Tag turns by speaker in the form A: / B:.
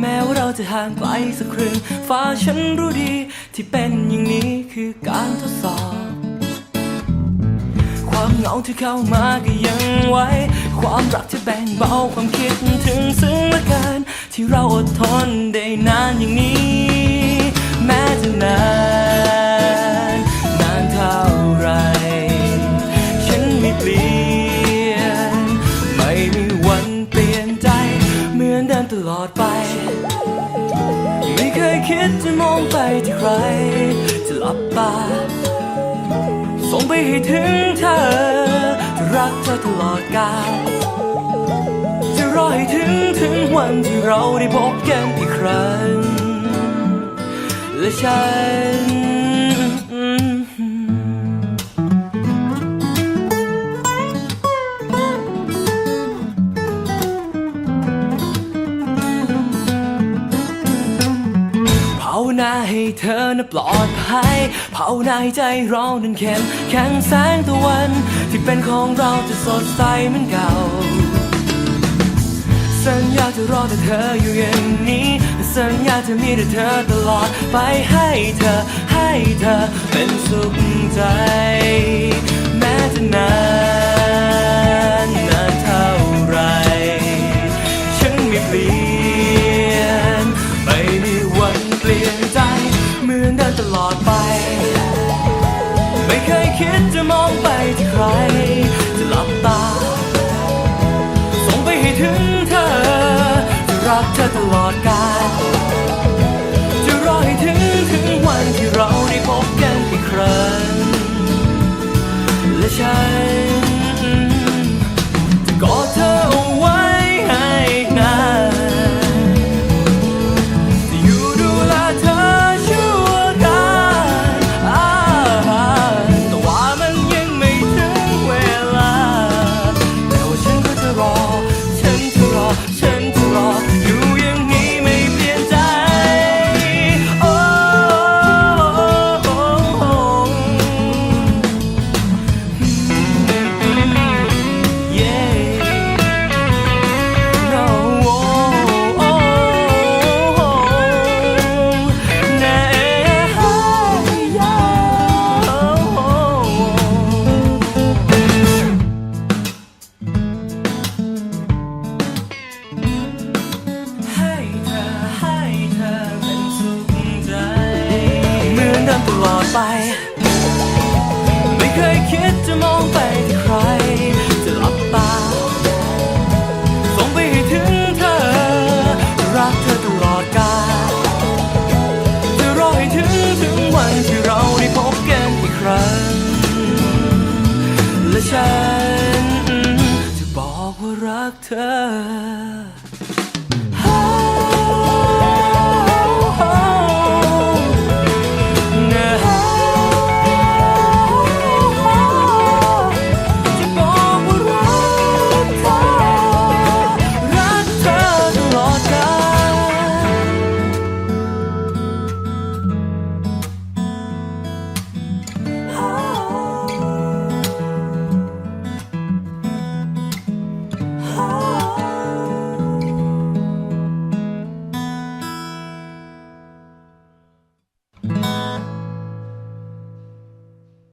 A: แม้ว่าเราจะห่างไกลสักครึ่งฟ้าฉันรู้ดี ที่เป็นอย่างนี้คือการทดสอบ ความเหงาที่เข้ามาก็ยังไว้ ความรักที่แบ่งเบาความคิดถึงซึ่งและกันที่เราอดทนได้นานอย่างนี้ แม้จะนาน คิดจะมองไปที่ใคร จะหลับตาส่งไปให้ถึงเธอ จะรักเธอตลอดกาลจะรอให้ถึงถึงวันที่เราได้พบกันอีกครั้งและฉัน ให้เธอน่ะปลอดภัยภานาให้ใจเรานั้นเข้มแข็งแสงตะวัน ที่เป็นของเราจะสดใสเหมือนเก่า สัญญาจะรอแต่เธออยู่อย่างนี้ สัญญาจะมีแต่เธอตลอดไปให้เธอให้เธอเป็นสุขใจ แม้จะนาน คิดจะมองไปที่ใคร จะหลับตา ส่งไปให้ถึงเธอ จะรักเธอตลอดกาลจะรอให้ถึงถึงวันที่เราได้พบกันอีกครั้งและฉัน ตลอดไป ไม่เคยคิดจะมองไปที่ใคร จะหลับตา ส่งไปให้ถึงเธอ รักเธอตลอดกาลจะรอให้ถึงถึงวันที่เราได้พบกันอีกครั้ง และฉันจะบอกว่ารักเธอ